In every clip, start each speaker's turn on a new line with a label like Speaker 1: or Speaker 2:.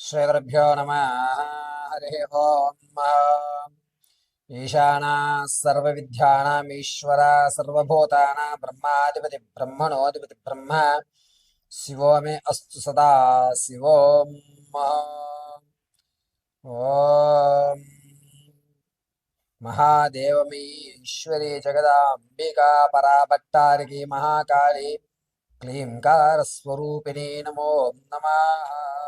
Speaker 1: श्रीगुरुभ्यो नमः। हरिः ओम्। ईशाना सर्वविद्यानामीश्वरा सर्वभूतानां ब्रह्माधिपति ब्रह्मणोऽधिपति ब्रह्म। शिवो मे अस्तु सदा। शिवोम् ॐ महादेवमीश्वरी जगदाम्बिका पराभट्टारिकी महाकाली क्लीङ्कारस्वरूपिणी नमो नमः।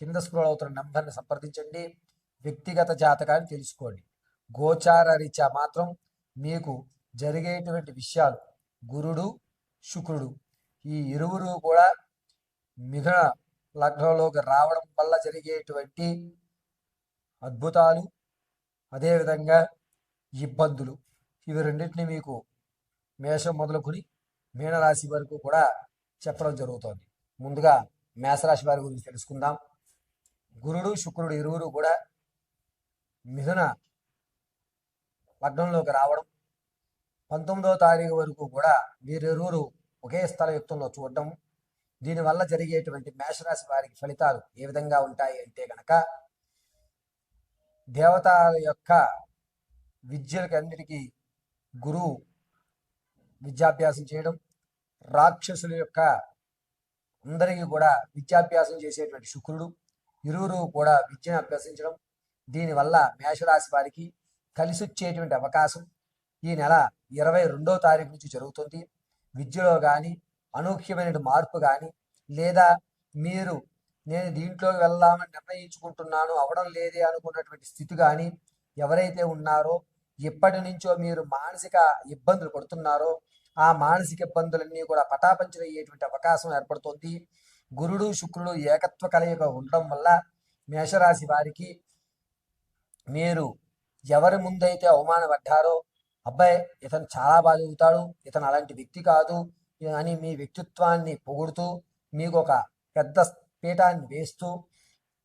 Speaker 1: కింద స్క్రోల్ అవుతున్న నెంబర్ని సంప్రదించండి. వ్యక్తిగత జాతకాన్ని తెలుసుకోండి. గోచార రీత్యా మాత్రం మీకు జరిగేటువంటి విషయాలు గురుడు శుక్రుడు ఈ ఇరువురు కూడా మిథున లగ్నంలోకి రావడం వల్ల జరిగేటువంటి అద్భుతాలు అదేవిధంగా ఇబ్బందులు. ఇవి రెండింటిని మీకు మేషం మొదలుకొని మీనరాశి వరకు కూడా చెప్పడం జరుగుతోంది. ముందుగా మేషరాశి వారి గురించి తెలుసుకుందాం. గురుడు శుక్రుడు ఇరువురు కూడా మిథున లగ్నంలోకి రావడం పంతొమ్మిదవ తారీఖు వరకు కూడా వీరిరువురు ఒకే స్థల యుక్తంలో చూడడం దీనివల్ల జరిగేటువంటి మేషరాశి వారికి ఫలితాలు ఏ విధంగా ఉంటాయి అంటే కనుక దేవతల యొక్క విద్యలకి అన్నిటికీ గురువు విద్యాభ్యాసం చేయడం రాక్షసుల యొక్క అందరికీ కూడా విద్యాభ్యాసం చేసేటువంటి శుక్రుడు ఇరువురు కూడా విద్యను అభ్యసించడం దీనివల్ల మేషరాశి వారికి కలిసి వచ్చేటువంటి అవకాశం. ఈ నెల ఇరవై రెండో తారీఖు నుంచి జరుగుతుంది. విద్యలో కానీ అనూహ్యమైన మార్పు కానీ లేదా మీరు నేను దీంట్లోకి వెళ్దామని నిర్ణయించుకుంటున్నాను అవడం లేదే అనుకున్నటువంటి స్థితి కానీ ఎవరైతే ఉన్నారో ఎప్పటి నుంచో మీరు మానసిక ఇబ్బందులు పడుతున్నారో ఆ మానసిక ఇబ్బందులన్నీ కూడా పటాపంచలయ్యేటువంటి అవకాశం ఏర్పడుతుంది. గురుడు శుక్రుడు ఏకత్వ కలయిక ఉండడం వల్ల మేషరాశి వారికి మీరు ఎవరి ముందైతే అవమానపడ్డారో అబ్బాయి ఇతను చాలా బాగా చదువుతాడు ఇతను అలాంటి వ్యక్తి కాదు అని మీ వ్యక్తిత్వాన్ని పొగుడుతూ మీకు ఒక పెద్ద పీఠాన్ని వేస్తూ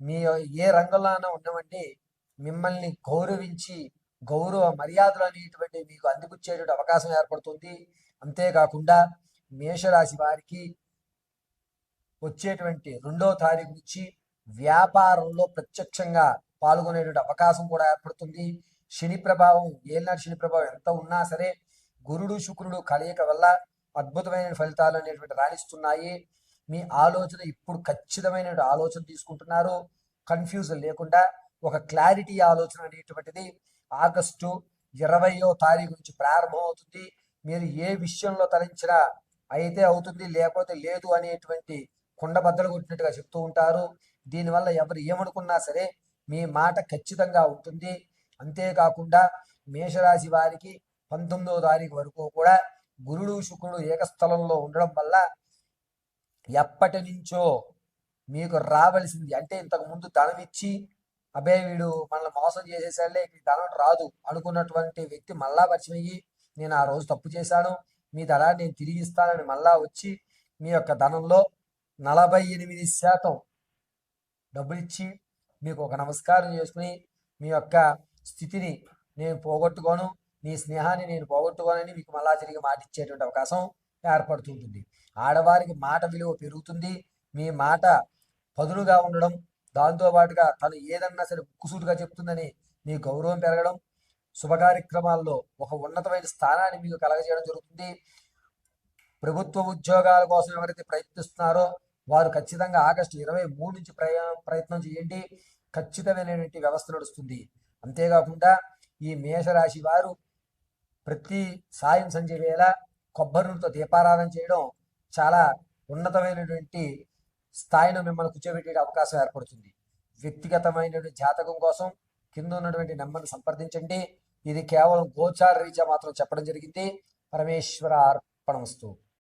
Speaker 1: మీ ఏ రంగంలోనైనా ఉన్నవండి మిమ్మల్ని గౌరవించి గౌరవ మర్యాదలు అనేటువంటి మీకు అందిపుచ్చేటువంటి అవకాశం ఏర్పడుతుంది. అంతేకాకుండా మేషరాశి వారికి వచ్చేటువంటి రెండో తారీఖు నుంచి వ్యాపారంలో ప్రత్యక్షంగా పాల్గొనేటువంటి అవకాశం కూడా ఏర్పడుతుంది. శని ప్రభావం ఏలినాటి శని ప్రభావం ఎంత ఉన్నా సరే గురుడు శుక్రుడు కలయిక వల్ల అద్భుతమైన ఫలితాలు అనేటువంటి రాణిస్తున్నాయి. మీ ఆలోచన ఇప్పుడు ఖచ్చితమైన ఆలోచన తీసుకుంటున్నారు. కన్ఫ్యూజన్ లేకుండా ఒక క్లారిటీ ఆలోచన అనేటువంటిది ఆగస్టు ఇరవయో తారీఖు నుంచి ప్రారంభం అవుతుంది. మీరు ఏ విషయంలో తలంచినా అయితే అవుతుంది లేకపోతే లేదు అనేటువంటి కుండబద్దలు కొట్టినట్టుగా చెప్తూ ఉంటారు. దీనివల్ల ఎవరు ఏమనుకున్నా సరే మీ మాట ఖచ్చితంగా ఉంటుంది. అంతేకాకుండా మేషరాశి వారికి పంతొమ్మిదవ తారీఖు వరకు కూడా గురుడు శుక్రుడు ఏకస్థలంలో ఉండడం వల్ల ఎప్పటి నుంచో మీకు రావలసింది. అంటే ఇంతకు ముందు ధనం ఇచ్చి అబే వీడు మనల్ని మోసం చేసేసాడులే ఈ ధనం రాదు అనుకున్నటువంటి వ్యక్తి మళ్ళా పరిచయం అయ్యి నేను ఆ రోజు తప్పు చేశాను మీ ధనాన్ని నేను తిరిగి ఇస్తానని మళ్ళా వచ్చి మీ యొక్క ధనంలో నలభై ఎనిమిది శాతం డబ్బులు ఇచ్చి మీకు ఒక నమస్కారం చేసుకుని మీ యొక్క స్థితిని నేను పోగొట్టుకోను నీ స్నేహాన్ని నేను పోగొట్టుకోనని మీకు మళ్ళా తిరిగి మాట ఇచ్చేటువంటి అవకాశం ఏర్పడుతుంటుంది. ఆడవారికి మాట విలువ పెరుగుతుంది. మీ మాట పదులుగా ఉండడం దాంతో పాటుగా తను ఏదన్నా సరే ముక్కుసూటిగా చెప్తుందని మీ గౌరవం పెరగడం శుభ కార్యక్రమాల్లో ఒక ఉన్నతమైన స్థానాన్ని మీకు కలగజేయడం జరుగుతుంది. ప్రభుత్వ ఉద్యోగాల కోసం ఎవరైతే ప్రయత్నిస్తున్నారో వారు ఖచ్చితంగా ఆగస్టు ఇరవై మూడు నుంచి ప్రయా ప్రయత్నం చేయండి. ఖచ్చితమైనటువంటి వ్యవస్థ నడుస్తుంది. అంతేకాకుండా ఈ మేషరాశి వారు ప్రతి సాయం సంధ్య వేళ కొబ్బరితో దీపారాధన చేయడం చాలా ఉన్నతమైనటువంటి స్థాయిలో మిమ్మల్ని కూర్చోబెట్టే అవకాశం ఏర్పడుతుంది. వ్యక్తిగతమైనటువంటి జాతకం కోసం కింద ఉన్నటువంటి నెంబర్ను సంప్రదించండి. ఇది కేవలం గోచార రీత్యా మాత్రం చెప్పడం జరిగింది. పరమేశ్వర అర్పణమస్తు.